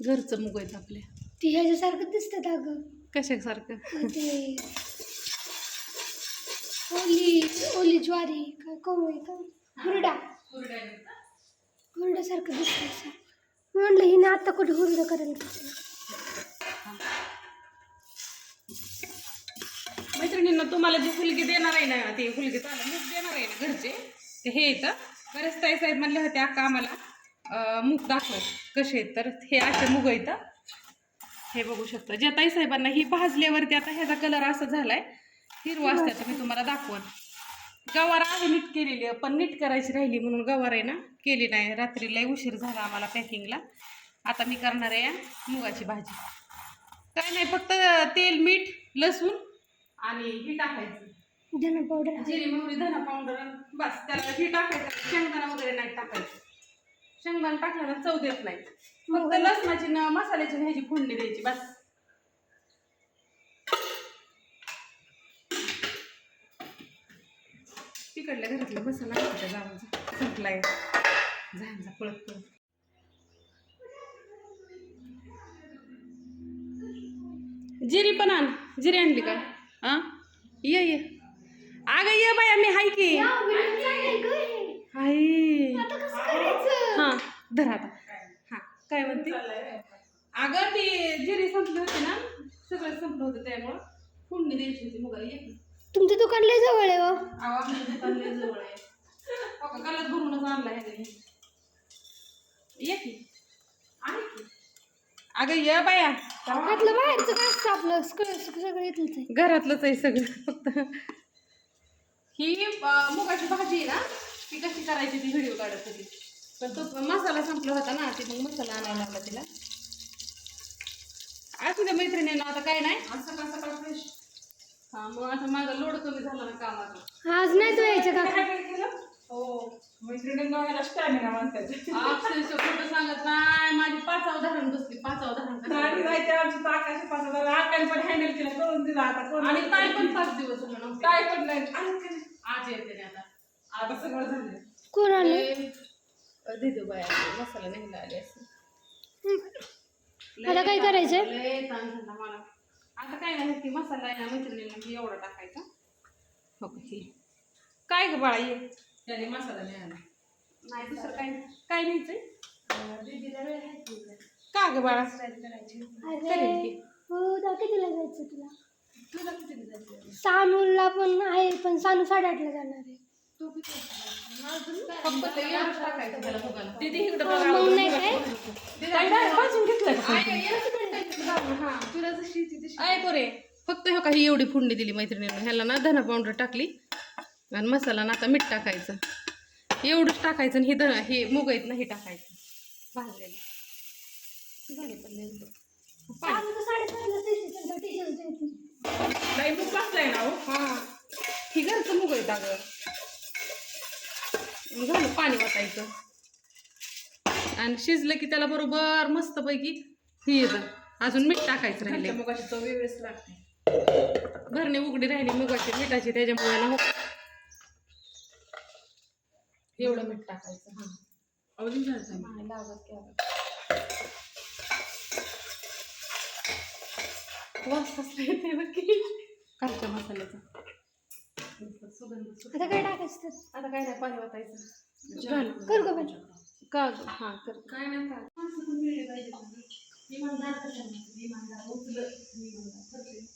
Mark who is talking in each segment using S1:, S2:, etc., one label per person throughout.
S1: घरचं मुग आहेत आपल्या
S2: ती ह्याच्यासारखं दिसतात अगं.
S1: कशासारखं?
S2: ते ओली ओली ज्वारी का कवळी का? हुरडा. हुरड्यासारखं दिसतं म्हणलं हिने आता कुठे हुरडा करायला.
S1: मैत्रिणींना तुम्हाला जे फुलगे देणार आहे ना ते फुलगे चालू मूग देणार आहे ना घरचे. ते हे येतं बरेच ताई साहेब म्हणले होते अक्का आम्हाला मूग दाखव कसे आहेत? तर हे असे मूग येतं हे. बघू शकता. ज्या ताई साहेबांना ही भाजल्यावरती आता ह्याचा कलर असा झालाय. हिरवा असतं तर मी तुम्हाला दाखवण गवार आहे नीट केलेली आहे, पण नीट करायची राहिली म्हणून गवार आहे ना केली नाही. रात्रीला उशीर झाला आम्हाला पॅकिंगला आता मी करणार आहे मुगाची भाजी. काय नाही फक्त तेल मीठ लसूण आणि ही टाकायचं.
S2: धना पावडर
S1: जिरी मोहरी धना पावडर बस. त्याला ही टाकायचं. शेंगदाणा वगैरे नाही टाकायचं. शेंगदाणा टाकल्यानं चव देत नाही. फक्त लसणाची न मसाल्याची ह्याची फोडणी द्यायची बस. तिकडल्या घरातला मसाला त्या गावाचा संपलाय. झांजा पळत पळत. जिरी पण आण. जिरी आणली काय हा. ये ये. अगं ये बाया मी हाय की? हाय
S2: आता कसं करायचं?
S1: हा धर आता. हा काय म्हणते? अगं ती जिरी संपली होती ना? सगळं संपलं होतं त्यामुळं. फोडणी द्यायची होती मुगाला ये. की.
S2: तुमचं दुकान लय जवळ आहे हो.
S1: आमच्या दुकान लय जवळ आहे. हो का कालच भरूनच आणला ह्या घरी ये की. आहे की. अगं ये बाया.
S2: त्यातलं बाहेरचं काय असतं आपलं? सगळं सगळं येतच आहे.
S1: घरातलंच आहे सगळं फक्त ही अं, मुगाची भाजी आहे ना? ती कशी करायची ती व्हिडिओ काढत होती. पण तो मसाला संपला होता ना ती मग मसाला आणायला लागला तिला. असू द्या मैत्रिणीनं आता काय नाही? आज सकाळ सकाळ फ्रेश हा मग आता माझा लोड कमी झाला ना कामाचा.
S2: आज नाही तो यायचं का
S1: हो.
S3: मैत्रिणींना याला स्टॅमिना म्हणतात.
S1: अक्षरशः खोटं सांगत नाही माझी पाचाव धरण बसली पाचाव
S3: आणि
S1: धरण
S3: जायचे आमची ताकाशी पाच हजार आकाने पण हँडल केलं करून दिला आता कोण
S1: आणि ताई पण पाच दिवस
S3: पण नाही?
S1: आज येते आता.
S3: आता सगळं झालं
S2: कोण आले?
S1: दिदू बाया मसाला नाही आले असं
S2: आता काय करायचंय?
S1: झाला मला. आता काय नाही ती मसाला आहे ना मैत्रिणीला एवढा टाकायचा. हो. काय ग बाळा ये
S3: त्याने मसाला नाही आला
S1: नाही दुसरं काय काय न्यायचंय? का ग बाळा?
S2: अरे
S1: करेल की
S2: हो कितीला जायचं तुला? सानूला पण आहे पण सानू साडेआठला जाणार आहे.
S1: फक्त ते एवढंच टाकायचं त्याला बघायला दीदी इकडं
S2: हो,
S1: बघा.
S2: मग नाही काय?
S1: काय नाही, भाजून घेतलं का? हा. आहे पोरे फक्त हो काही एवढी फोडणी दिली मैत्रिणीने. ह्याला ना धना पावडर टाकली आणि मसाला ना आता मीठ टाकायचं. एवढंच टाकायचं आणि हे धना हे मुग आहेत ना हे टाकायचं. भाजलेलं. झाले. पाणी.
S3: नाही मग बसलाय ना हो?
S1: हा. ही घरचं मुग आहेत झालं पाणी वाटायचं आणि शिजलं की त्याला बरोबर मस्तपैकी हे येतं अजून मीठ टाकायचं राहिले
S3: मुगाची चव वेगळीच लागते.
S1: भरणी उघडी राहिली मुगाची मिठाची त्याच्यामुळे ना हो एवढं मीठ टाकायचं हा.
S3: झालं
S1: लागत की. वास बघ की. कालच्या मसाल्याचा.
S2: आता काय टाकायचं त्यात?
S1: आता काय नाही पाणी वाटायचं झालं
S2: करू का पण?
S1: का ग? हा कर. काय नाही काय? माणसं पण मिळली पाहिजेत ना. इमानदार कशाला नसतात? इमानदार उचल इमानदार करते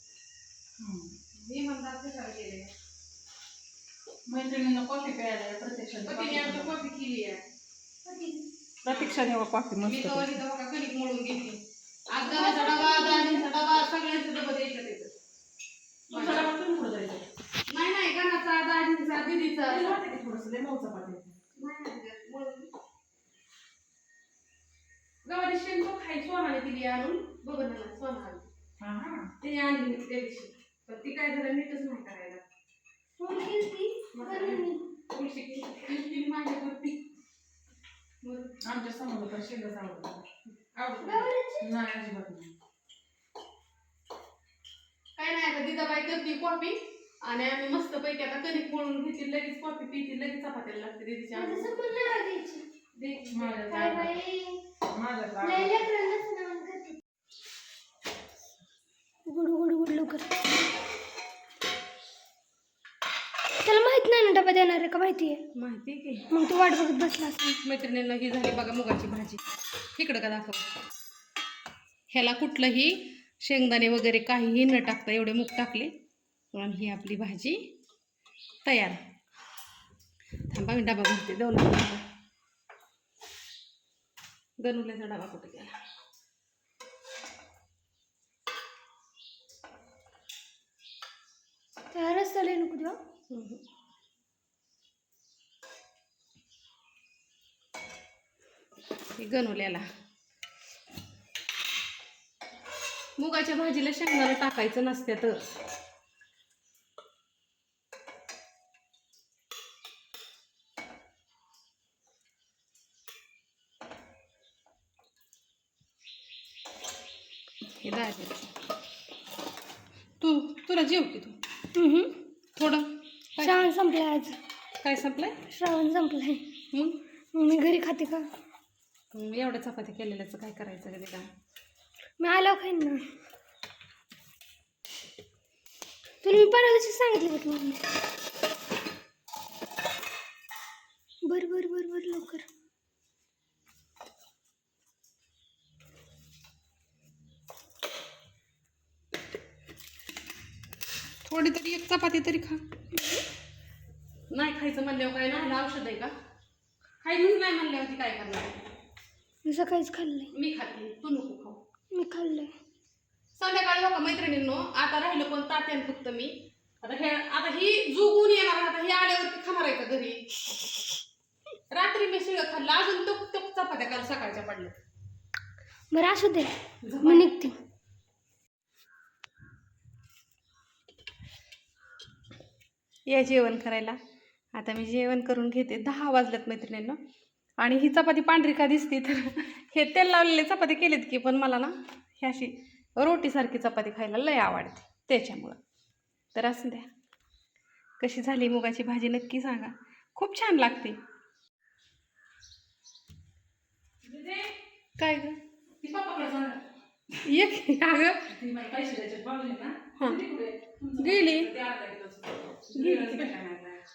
S1: इमानदार कशाला केले
S3: मैत्रिणींना कॉफी प्यायला
S1: कॉफी केली आहे.
S3: प्रतीक्षा देवा कॉफी
S1: मी
S3: मस्त
S1: कणिक मळून घेतली. आज गव्हाचा डबा दाणीचा डबा सगळ्यांचा डबा द्यायचा तिथं
S3: तुमचा डबा तुम्ही पुढे जायचं
S1: नाही नाही गणाचा दाजींचा दिदीचा
S3: मला वाटतं की थोडंसं लय मऊ चपाती.
S1: गवारी शेण तो खाई सोनाने दिली आणून. बघत ना सोना आली.
S3: हा हा.
S1: तिने आणली त्या दिवशी. पण ती काय झालं नीटच नाही करायला.
S3: आमच्यासमोर तर शेंगच आवडतं? नाही. अजिबात नाही.
S1: काय नाही आता दिदाबाई करते कॉफी आणि आम्ही मस्त पैकी आता कणिक मळून घेतली लगेच कॉफी पिती लगेच चपात्याला लागते दीदीच्या
S2: माझं. संपूर्ण नाव द्यायची.
S1: दे.
S3: माझ्या
S2: काय बाई,
S3: माझ्या
S2: लय उघड उघड उघड लवकर. त्याला माहीत नाही ना डबा देणार आहे का माहिती आहे?
S1: माहिती आहे की.
S2: मग तू वाट बघत बसला असेल.
S1: मैत्रिणींना ही झाली बघा मुगाची भाजी. इकडं का दाखव. ह्याला कुठलंही शेंगदाणे वगैरे काहीही न टाकता एवढे मूग टाकले. आणि ही आपली भाजी तयार. थांबा मी डबा भरते. दोन गणुल्याचा डबा कुठे गेला?
S2: त्या रस्त्याला नको.
S1: हे? गणवल्याला मुगाच्या भाजीला शेंगदाणा टाकायचं नसते तर हे दाजी तू तुला जेव की तू. थोडं.
S2: श्रावण संपलाय आज.
S1: काय संपलंय?
S2: श्रावण संपलाय.
S1: मग?
S2: मी घरी खाते का?
S1: एवढ्या चपाती केलेल्याचं काय करायचं कधी का?
S2: मी आलो खाईन ना तुला मी परवा दिवशी सांगितलं तुम्हाला बर बर बर बर लवकर
S1: थोडी तरी एक चपाती तरी खा. नाही खायचं म्हणल्यावर काय नाही औषध आहे का? खायचंच नाही म्हणल्यावरती काय करणार?
S2: मी सकाळीच खाल्लंय.
S1: मी खाते तू नको खाऊ.
S2: मी खाल्लंय.
S1: संध्याकाळी बघा मैत्रिणींनो? आता राहिलं पण तात्यान फक्त मी. आता हे आता ही जुगून येणार आता ही आल्यावरती खाणार आहे का घरी? रात्री मी सगळं खाल्लं अजून तो तो चपात्या काल सकाळच्या पडल्या
S2: बरं असू दे. मी निघते.
S1: या जेवण करायला. आता मी जेवण करून घेते. दहा वाजल्यात मैत्रिणींना. आणि ही चपाती पांढरी का दिसते? तर हे तेल लावलेले चपाती केलीत की पण मला ना ही अशी रोटीसारखी चपाती खायला लय आवडते. त्याच्यामुळं. तर असं द्या. कशी झाली मुगाची भाजी नक्की सांगा. खूप छान लागते. काय ग? एक अगं. गेली?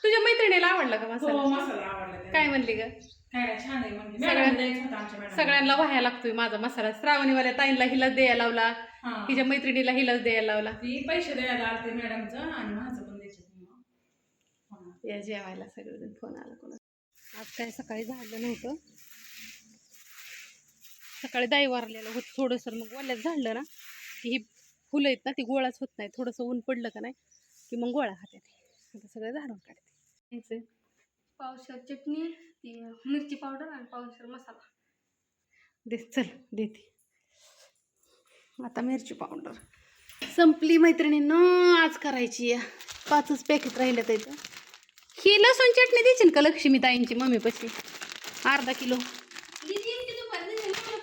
S1: तुझ्या मैत्रिणीला आवडला का मसाला?
S3: हो.
S1: काय म्हणली ग? सगळ्यांना व्हायला लागतोय माझा मसाला. श्रावणीवाल्या ताईंला हिलाच द्यायला लावला. तिच्या मैत्रिणीला हिलाच द्यायला लावला.
S3: पैसे द्यायला आलते मॅडमचं आणि माझं पण द्यायचं.
S1: या जेवायला सगळेजण. फोन आला कोणा आज काय सकाळी झालं नव्हतं. सकाळी दाई वारलेलं होत थोडंसं. मग ओल्यात झाडलं ना की ही फुलं आहेत ना ती गोळाच होत नाही थोडंसं ऊन पडलं का नाही की मग गोळा खाते आता सगळं झाडून काढते.
S2: पावसात चटणी ती मिरची पावडर आणि पावसर मसाला.
S1: दे चल देते. आता मिरची पावडर. संपली मैत्रिणीनं आज करायची आहे. पाचच पॅकेट राहिलं तर ही लसूण चटणी द्यायची का लक्ष्मी ताईंची मम्मी पशी अर्धा किलो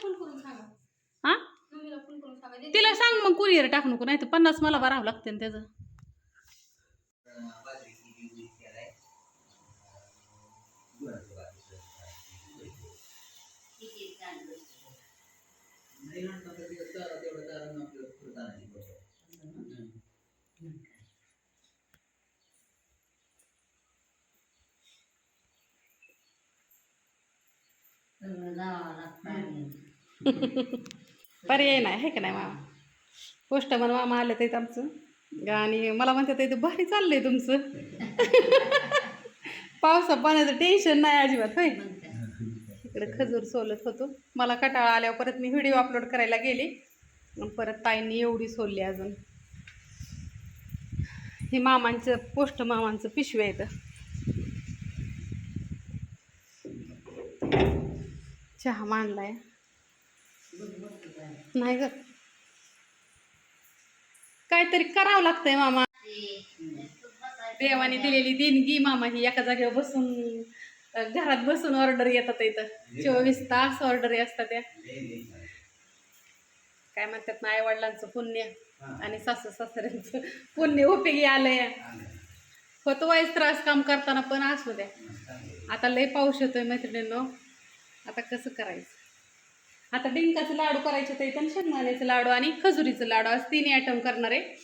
S2: फोन करून सांगा
S1: हां
S2: मम्मीला फोन करून सांगा
S1: तिला सांग मग कुरिअर टाक नको नाही तर पन्नास मला भरावं लागते ना त्याचं. पर्याय नाही आहे का नाही मामा? पोस्टमन मामा आले तर आमचं. आणि मला म्हणतात इथं भारी चाललंय तुमचं. पावसा पाण्याचं टेन्शन नाही अजिबात होय? इकडे खजूर सोलत होतो. मला कटाळा आल्यावर परत मी व्हिडिओ अपलोड करायला गेले. परत ताईंनी एवढी सोलली अजून. हे मामांचं पोस्ट मामांचं पिशव्या येतं चहा मांडलाय. नाही ग. काहीतरी करावं लागतंय मामा. देवाने दिलेली देणगी मामा ही एका जागेवर बसून घरात बसून ऑर्डर येतात इथं. चोवीस तास ऑर्डर असतात त्या काय म्हणतात ना आई वडिलांचं पुण्य आणि सासू सासऱ्यांचं पुण्य उपयोगी आलंय होतो वाईस त्रास काम करताना पण असू द्या. आता लय पाऊस येतोय मैत्रिणींनो. आता कसं करायचं? आता डिंकाचं लाडू करायचे ते पण शेंगदाण्याचं लाडू आणि खजुरीचं लाडू आज तिन्ही आयटम करणार आहे.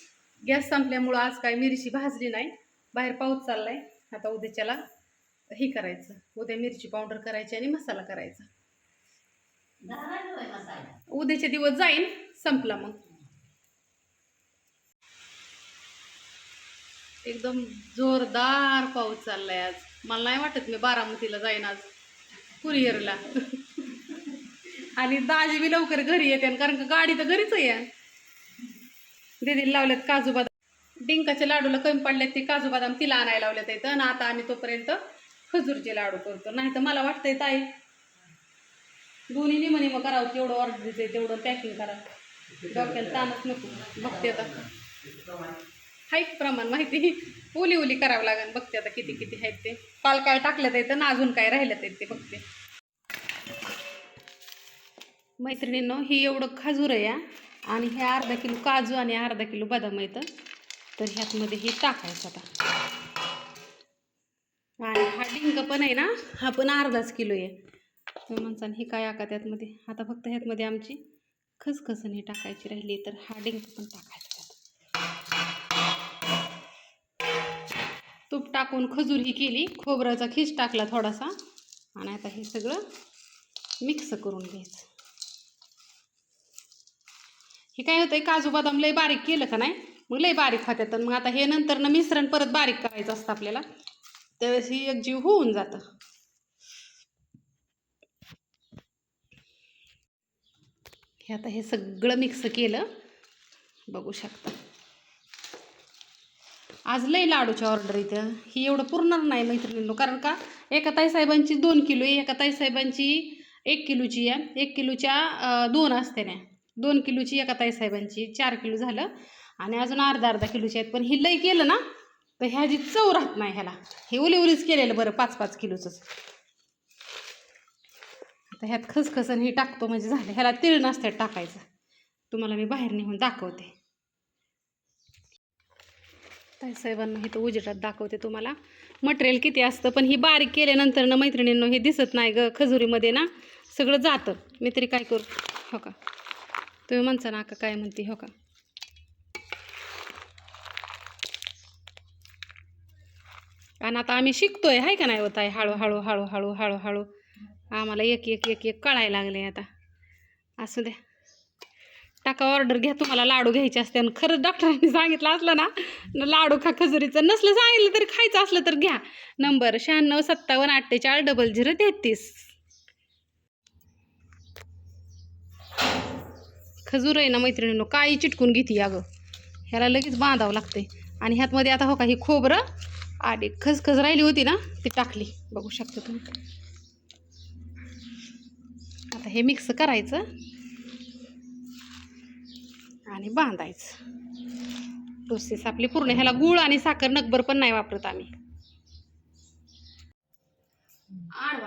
S1: गॅस संपल्यामुळं आज काय मिरची भाजली नाही. बाहेर पाऊस चाललाय. आता उद्याच्याला हे करायचं. उद्या मिरची पावडर करायची आणि मसाला करायचा. उद्याचे दिवस जाईन संपला मग. एकदम जोरदार पाऊस चाललाय आज. मला नाही वाटत मी बारामतीला जाईन आज. कुरिअरला. आणि दाजी बी लवकर घरी येते कारण का गाडी तर घरीच आहे. दिदीला लावल्यात काजू बदाम. डिंकाच्या लाडूला कमी पडल्यात ते काजू बदाम तिला आणायला लावल्यात येतं आणि आता आम्ही तोपर्यंत खजूरचे लाडू करतो. नाही तर मला वाटतंय ताई दोन्ही निम निम करावं तेवढं ऑर्डर देते तेवढं पॅकिंग करा. डोक्याला ताणच नको. बघते आता. हाय प्रमाण माहिती. ओली ओली करावं लागेल. बघते आता किती किती आहेत ते. काल काय टाकल्यात येतं ना अजून काय राहिलं ते बघते. मैत्रिणींनो ही एवढं खजूर आहे या आणि हे अर्धा किलो काजू आणि अर्धा किलो बदाम येतं तर ह्यातमध्ये हे टाकायचं आता. आणि हा डिंक पण आहे ना हा पण अर्धाच किलो आहे. तर म्हणसान हे काय आका त्यातमध्ये? आता फक्त ह्यातमध्ये आमची खसखसन हे टाकायची राहिली तर हा डिंक पण टाकायचा तूप टाकून खजूर ही केली खोबऱ्याचा खीस टाकला थोडासा आणि आता हे सगळं मिक्स करून घ्यायचं. हे काय होतंय काजू बदाम लय बारीक केलं का नाही मग लय बारीक होत्यात मग आता हे नंतर ना मिश्रण परत बारीक करायचं असतं आपल्याला. त्यावेळेस ही एक जीव होऊन जातं. हे आता हे सगळं मिक्स केलं. बघू शकता. आज लय लाडूची ऑर्डर इथं ही एवढं पुरणार नाही मैत्रिणींनो कारण का? एका ताईसाहेबांची दोन किलो आहे एका ताईसाहेबांची एक किलोची आहे एक किलोच्या दोन असते ना. दोन किलोची एका ताईसाहेबांची चार किलो झालं. आणि अजून अर्धा अर्धा किलोची आहेत. पण ही लय केलं ना तर ह्याची चव राहत नाही ह्याला. हे ओली उलीच केलेलं बरं पाच पाच किलोचंच. आता ह्यात खसखसन हे टाकतो म्हणजे झालं. ह्याला तिळ नसत्यात टाकायचं. तुम्हाला मी बाहेर नेऊन दाखवते. ताईसाहेबांना हे तर उजेटात दाखवते तुम्हाला. मटेरियल किती असतं पण ही बारीक केल्यानंतर ना मैत्रिणींनो हे दिसत नाही ग खजुरीमध्ये ना. सगळं जातं. मी तरी काय करू? हो का? तुम्ही म्हणता ना का काय म्हणते हो का? आणि आता आम्ही शिकतोय हाय का नाही होत आहे हळूहळू हळूहळू हळूहळू आम्हाला एक एक एक एक कळायला लागले आता. असू द्या. टाका ऑर्डर घ्या तुम्हाला लाडू घ्यायचे असते. आणि खरंच डॉक्टरांनी सांगितलं असलं ना लाडू खा खजुरीचं. नसलं सांगितलं तरी खायचं असलं तर घ्या. नंबर शहाण्णव सत्तावन्न अठ्ठेचाळीस डबल झिरो तेहतीस. खजूर आहे ना मैत्रिणींनो काळी चिटकून घेते अगं. ह्याला लगेच बांधावं लागते आणि ह्यातमध्ये आता हो का ही खोबरं आणि खसखस राहिली होती ना ती टाकली. बघू शकता तुम्ही. आता हे मिक्स करायचं आणि बांधायचं. प्रोसेस आपली पूर्ण. ह्याला गूळ आणि साखर नकबर पण नाही वापरत आम्ही. आड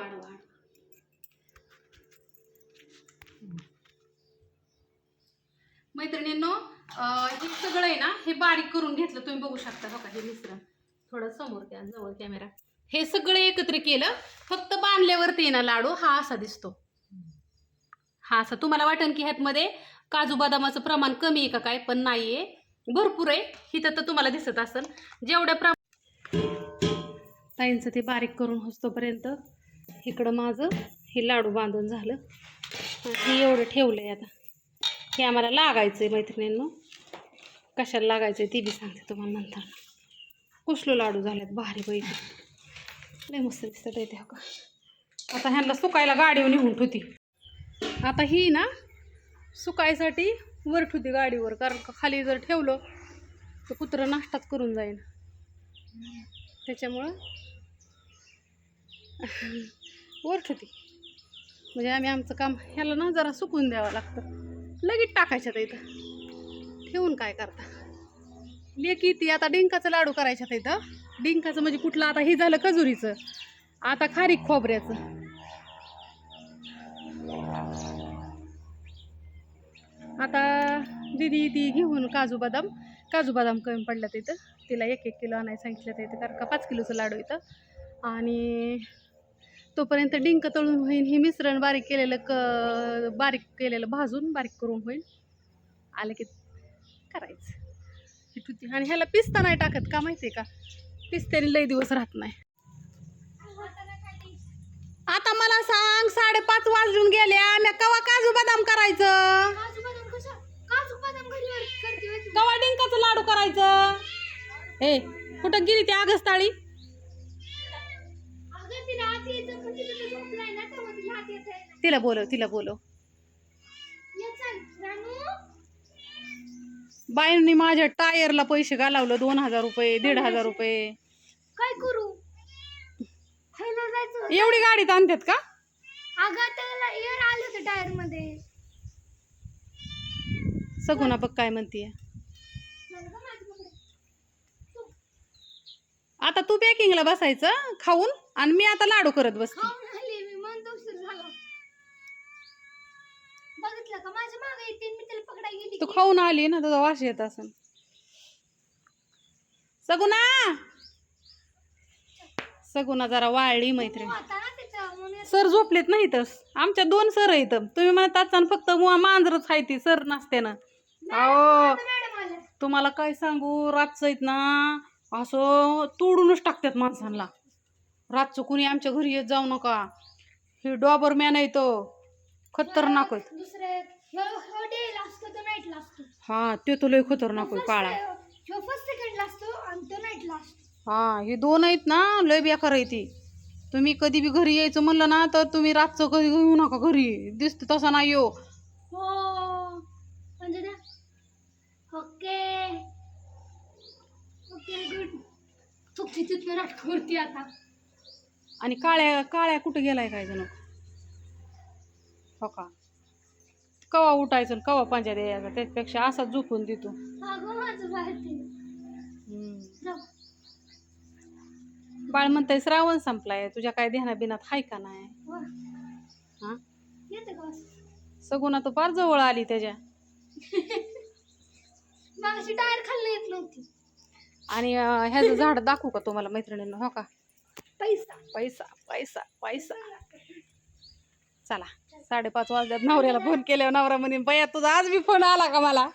S1: मैत्रिणींनो हे सगळं आहे ना हे बारीक करून घेतलं. तुम्ही बघू शकता. हो का हे मिश्रण. थोडं समोर त्या जवळ कॅमेरा. हे सगळं एकत्र केलं फक्त बांधल्यावरती आहे ना लाडू हा असा दिसतो. हा असा. तुम्हाला वाटेल की ह्यातमध्ये काजू बदामाचं प्रमाण कमी आहे का काय? पण नाही आहे भरपूर आहे. इथं तर तुम्हाला दिसत असेल. जेवढ्या प्रमा ताईंचं ते बारीक करून होतोपर्यंत इकडं माझं हे लाडू बांधून झालं. हे एवढं ठेवलं आहे आता. हे आम्हाला लागायचं आहे मैत्रिणींनो. कशाला लागायचं आहे ती बी सांगते तुम्हाला नंतर. कुसलो लाडू झालेत भारी पैकी. लय मस्त दिसत येते हो का आता ह्यांना सुकायला गाडीवर निघून ठेवती. आता ही ना सुकायसाठी वर ठेवते गाडीवर कारण का खाली जर ठेवलं तर कुत्रं नाश्ताच करून जाईल त्याच्यामुळं वर ठेवते. म्हणजे आम्ही आमचं काम ह्याला ना जरा सुकून द्यावं लागतं. लगेच टाकायच्यात इथं. ठेवून काय करता? लेकी ती आता डिंकाचं लाडू करायच्यात इथं. डिंकाचं म्हणजे कुठलं? आता हे झालं खजुरीचं. आता खारीक खोबऱ्याचं. आता दिदी ती घेऊन काजू बदाम काजू बदाम कमी पडल्यात इथं. तिला एक एक किलो आणायला सांगितलं इथं. कारण का पाच किलोचं लाडू इथं. आणि तोपर्यंत डिंक तळून होईल हे मिश्रण बारीक केलेलं क बारीक केलेलं भाजून बारीक करून होईल. आलं की करायचं. आणि ह्याला पिस्ता नाही टाकत का माहिती आहे का? पिस्त्याने लई दिवस राहत नाही. आता मला सांग साडेपाच वाजून गेले आम्ही कवा काजू बदाम करायचं. कवा डिंकाचं लाडू करायचं? हे कुठं गेली ती आगस्ताळी?
S2: तिला
S1: बोलव तिला बोलव. बाईंनी माझ्या टायरला पैसे घालावलं दोन हजार रुपये दीड हजार रुपये.
S2: काय करू.
S1: एवढी गाडीत आणतात का?
S2: अगं त्याला एअर आलं होतं टायरमध्ये
S1: सगुना बघ काय म्हणतीये
S2: मला का माहिती पकडलं?
S1: आता तू पॅकिंगला बसायचं खाऊन आणि मी आता लाडू करत बसते.
S2: खाऊन आले मी मन उशीर झाला. बघितलं का माझ्या मागे येते मी त्याला पकडायला गेली
S1: तू. खाऊन आली ना तुझा वास येत असेल. सगुना! सगुना जरा वाळली मैत्रीण.
S2: आता ना
S1: सर झोपलेत नाही तर आमच्या दोन सर आहेत तुम्ही म्हणतात आणि फक्त मुआ मांजरच आहे ती सर नसते ना. अहो.
S2: मॅडम आल्या.
S1: तुम्हाला काय सांगू रातचं आहेत ना असं तोडूनच टाकतात माणसांना. रातचं कुणी आमच्या घरी येत जाऊ नका. हे डॉबर मॅन आहे तो. खतरनाक आहेत.
S2: दुसरे ह्यो डेला असतो तो नाईटला असतो.
S1: हा ते तो लय खतरनाक आहे काळा.
S2: ह्यो फर्स्ट सेकंडला असतो आणि तो नाईटला असतो.
S1: हा हे दोन आहेत ना लय बेकार आहे ती. तुम्ही कधी बी घरी यायचं म्हणलं ना तर तुम्ही रातचं कधी येऊ नका घरी. दिसत तसा नाही येऊ
S2: हो. म्हणजे ओके ओके. गुड तिथनं आता
S1: आणि काळ्या काळ्या कुठं गेलाय काय जण? हो का? कवा उठायचं आणि कवा पंजा द्यायचा? त्याच्यापेक्षा असाच झोपून देतो बाळ म्हणताय श्रावण संपलाय. तुझ्या काय ध्याना बिनात हाय का नाही? हा? सगुना तो फार जवळ आली त्याच्या.
S2: मागाशी टायर खाल्लं येत नव्हती.
S1: आणि ह्याचं झाड दाखवू का तुम्हाला मैत्रिणींना? हो का?
S2: पैसा.
S1: पैसा पैसा पैसा. चला साडेपाच वाजल्यात. नवऱ्याला फोन केल्यावर नवरा म्हणे बया तुझा आज बी फोन आला का मला?